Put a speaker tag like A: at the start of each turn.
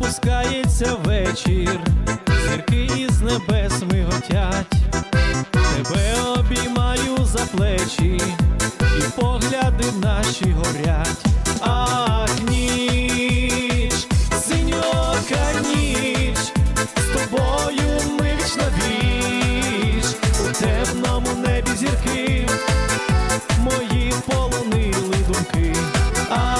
A: спускається вечір, зірки із небес миготять, тебе обіймаю за плечі, і погляди наші горять. Ах, ніч, синьока ніч, з тобою ми віч віч, у темному небі зірки, мої полонили думки. Ах,